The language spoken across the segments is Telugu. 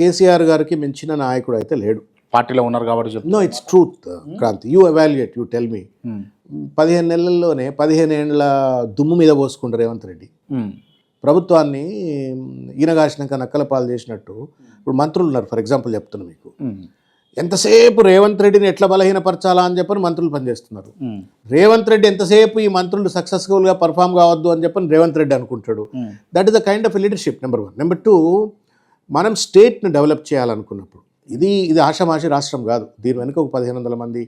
కేసీఆర్ గారికి మించిన నాయకుడు అయితే లేడు పార్టీలో ఉన్నారు కాబట్టి no it's truth Kranti you evaluate you tell me. పదిహేను నెలల్లోనే పదిహేను ఏళ్ళ దుమ్ము మీద పోసుకుంటారు రేవంత్ రెడ్డి ఉమ్. ప్రభుత్వాన్ని ఈనగాసినాక నక్కల పాలు చేసినట్టు ఇప్పుడు మంత్రులు ఉన్నారు ఫర్ ఎగ్జాంపుల్ చెప్తున్నా మీకు ఉమ్. ఎంతసేపు రేవంత్ రెడ్డిని ఎట్లా బలహీనపరచాలా అని చెప్పని మంత్రులు పనిచేస్తున్నారు ఉమ్. రేవంత్ రెడ్డి ఎంతసేపు ఈ మంత్రులు సక్సెస్ఫుల్గా పర్ఫామ్ కావద్దు అని చెప్పని రేవంత్ రెడ్డి అనుకుంటాడు. That is the kind of leadership number one number two మనం స్టేట్ని డెవలప్ చేయాలనుకున్నప్పుడు ఇది ఇది ఆషామాషి రాష్ట్రం కాదు. దీని వెనుక ఒక పదిహేను వందల మంది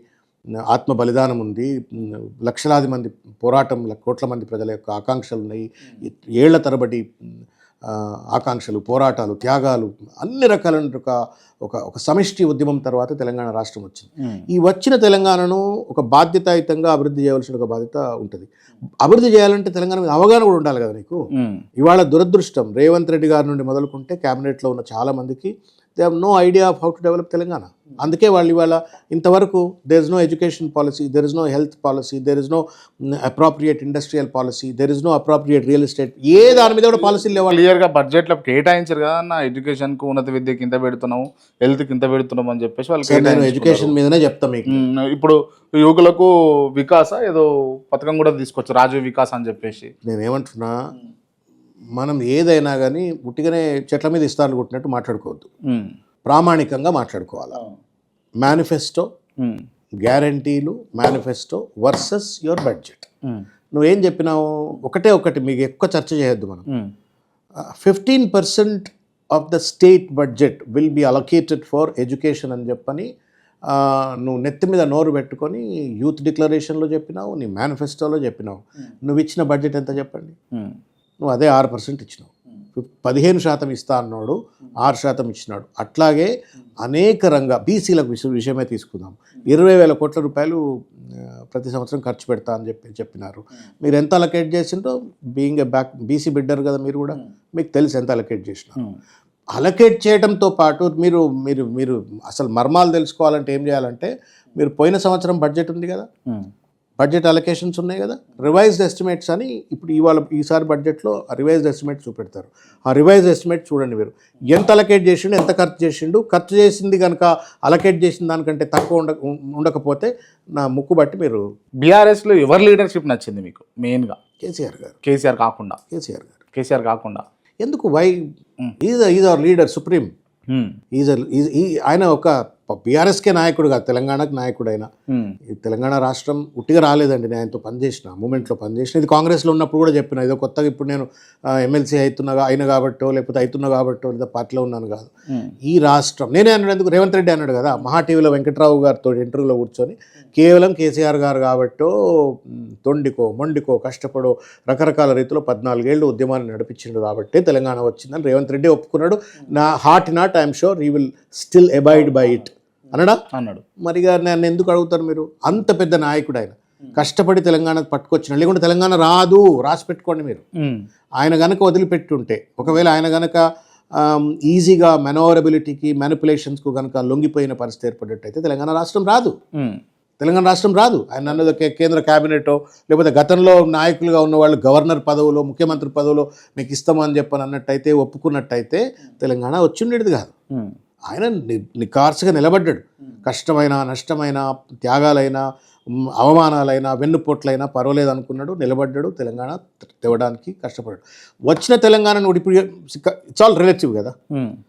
ఆత్మ బలిదానం ఉంది. లక్షలాది మంది పోరాటం కోట్ల మంది ప్రజల యొక్క ఆకాంక్షలు ఉన్నాయి ఏళ్ళ తరబడి ఆకాంక్షలు పోరాటాలు త్యాగాలు అన్ని రకాలైన ఒక ఒక ఒక సమిష్టి ఉద్యమం తర్వాత తెలంగాణ రాష్ట్రం వచ్చింది. ఈ వచ్చిన తెలంగాణను ఒక బాధ్యతాయుతంగా అభివృద్ధి చేయవలసిన ఒక బాధ్యత ఉంటుంది అభివృద్ధి చేయాలంటే తెలంగాణ మీద అవగాహన కూడా ఉండాలి కదా నీకు. ఇవాళ దురదృష్టం రేవంత్ రెడ్డి గారి నుండి మొదలుకుంటే క్యాబినెట్లో ఉన్న చాలా మందికి they have no idea of how to develop Telangana అందుకే వాళ్ళు ఇవాళ ఇంతవరకు there is no education policy there is no health policy there is no appropriate industrial policy there is no appropriate real estate ఏ దాని మీద కూడా పాలసీలు లేవాలి క్లియర్గా బడ్జెట్లో కేటాయించారు కదా నా ఎడ్యుకేషన్కు ఉన్నత విద్యకి ఇంత పెడుతున్నాం హెల్త్కి ఇంత పెడుతున్నాం అని చెప్పేసి వాళ్ళు నేను. ఎడ్యుకేషన్ మీదనే చెప్తా మీకు. ఇప్పుడు యువకులకు వికాస ఏదో పథకం కూడా తీసుకొచ్చు రాజీవ్ వికాస్ అని చెప్పేసి. నేను ఏమంటున్నా మనం ఏదైనా కానీ ఉట్టిగానే చెట్ల మీద ఇస్తాను కొట్టినట్టు మాట్లాడుకోవద్దు. ప్రామాణికంగా మాట్లాడుకోవాలి మేనిఫెస్టో. గ్యారంటీలు మేనిఫెస్టో వర్సెస్ యువర్ బడ్జెట్. నువ్వేం చెప్పినావు ఒకటే ఒకటి మీకు ఎక్కువ చర్చ చేయొద్దు మనం. Fifteen percent of the state budget will be allocated for education అని చెప్పని నువ్వు నెత్తి మీద నోరు పెట్టుకొని యూత్ డిక్లరేషన్లో చెప్పినావు నీ మేనిఫెస్టోలో చెప్పినావు నువ్వు ఇచ్చిన బడ్జెట్ ఎంత చెప్పండి. నువ్వు అదే ఆరు పర్సెంట్ ఇచ్చినావు. ఫిఫ్- పదిహేను శాతం ఇస్తా అన్నాడు ఆరు శాతం ఇచ్చినాడు. అట్లాగే అనేక రంగ బీసీలకు విష- విషయమే తీసుకుందాం. ఇరవై వేల కోట్ల రూపాయలు ప్రతి సంవత్సరం ఖర్చు పెడతా అని చెప్పి చెప్పినారు. మీరు ఎంత అలకేట్ చేసిండ్రో బీయింగ్ ఎ బ్యాక్ బీసీ బిడ్డర్ కదా మీరు కూడా మీకు తెలుసు ఎంత అలకేట్ చేసినారు. అలకేట్ చేయడంతో పాటు మీరు మీరు మీరు అసలు మర్మాలు తెలుసుకోవాలంటే ఏం చేయాలంటే మీరు పోయిన సంవత్సరం బడ్జెట్ ఉంది కదా. బడ్జెట్ అలొకేషన్స్ ఉన్నాయి కదా. రివైజ్డ్ ఎస్టిమేట్స్ అని ఇప్పుడు ఇవాళ ఈసారి బడ్జెట్లో రివైజ్డ్ ఎస్టిమేట్స్ చూపెడతారు. ఆ రివైజ్డ్ ఎస్టిమేట్ చూడండి మీరు. ఎంత అలకేట్ చేసిండు ఎంత ఖర్చు చేసిండు? ఖర్చు చేసింది కనుక అలకేట్ చేసిన దానికంటే తక్కువ ఉండ ఉండకపోతే నా ముక్కు బట్టి మీరు బీఆర్ఎస్లో ఎవరి లీడర్షిప్ నచ్చింది మీకు? మెయిన్గా కేసీఆర్ గారు. కేసీఆర్ కాకుండా. కేసీఆర్ గారు. కేసీఆర్ కాకుండా. ఎందుకు? Why is is our leader supreme. Is ఆయన ఒక బీఆర్ఎస్కే నాయకుడు కాదు తెలంగాణకు నాయకుడు ఆయన ఉమ్. ఈ తెలంగాణ రాష్ట్రం ఉట్టిగా రాలేదండి నేను ఆయనతో పనిచేసిన మూమెంట్లో పనిచేసిన. ఇది కాంగ్రెస్లో ఉన్నప్పుడు కూడా చెప్పిన ఏదో కొత్తగా ఇప్పుడు నేను ఎమ్మెల్సీ అవుతున్నా అయిన కాబట్టో లేకపోతే అవుతున్నా కాబట్టో లేదా పార్టీలో ఉన్నాను కాదు. ఈ రాష్ట్రం నేనే అన్నాడు ఎందుకు రేవంత్ రెడ్డి అన్నాడు కదా మహా టీవీలో వెంకట్రావు గారితో ఇంటర్వ్యూలో కూర్చొని కేవలం కేసీఆర్ గారు కాబట్టో తొండికో మొండికో కష్టపడో రకరకాల రీతిలో పద్నాలుగేళ్ళు ఉద్యమాన్ని నడిపించిండు కాబట్టే తెలంగాణ వచ్చిందని రేవంత్ రెడ్డి ఒప్పుకున్నాడు. నా heart not I'm sure he will still abide by it. అనడా అన్నాడు. మరిగా నన్ను ఎందుకు అడుగుతారు మీరు? అంత పెద్ద నాయకుడు ఆయన. కష్టపడి తెలంగాణ పట్టుకొచ్చిన లేకుంటే తెలంగాణ రాదు రాసి పెట్టుకోండి మీరు. ఆయన గనక వదిలిపెట్టుంటే ఒకవేళ ఆయన గనక ఈజీగా మెనోరబిలిటీకి మ్యానిపులేషన్స్కు కనుక లొంగిపోయిన పరిస్థితి ఏర్పడ్డట్టయితే తెలంగాణ రాష్ట్రం రాదు. తెలంగాణ రాష్ట్రం రాదు. ఆయన అన్నది కేంద్ర క్యాబినెటో లేకపోతే గతంలో నాయకులుగా ఉన్న వాళ్ళు గవర్నర్ పదవులో ముఖ్యమంత్రి పదవులో మీకు ఇస్తామని చెప్పని అన్నట్టయితే ఒప్పుకున్నట్టయితే తెలంగాణ వచ్చిండేది కాదు. ఆయన ని- నికార్సుగా నిలబడ్డాడు. కష్టమైన నష్టమైన త్యాగాలైనా అవమానాలైనా వెన్నుపోట్లైనా పర్వాలేదు అనుకున్నాడు నిలబడ్డాడు తెలంగాణ తేవడానికి కష్టపడ్డాడు. వచ్చిన తెలంగాణను ఇప్పుడు ఇట్స్ ఆల్ రిలేటివ్ కదా.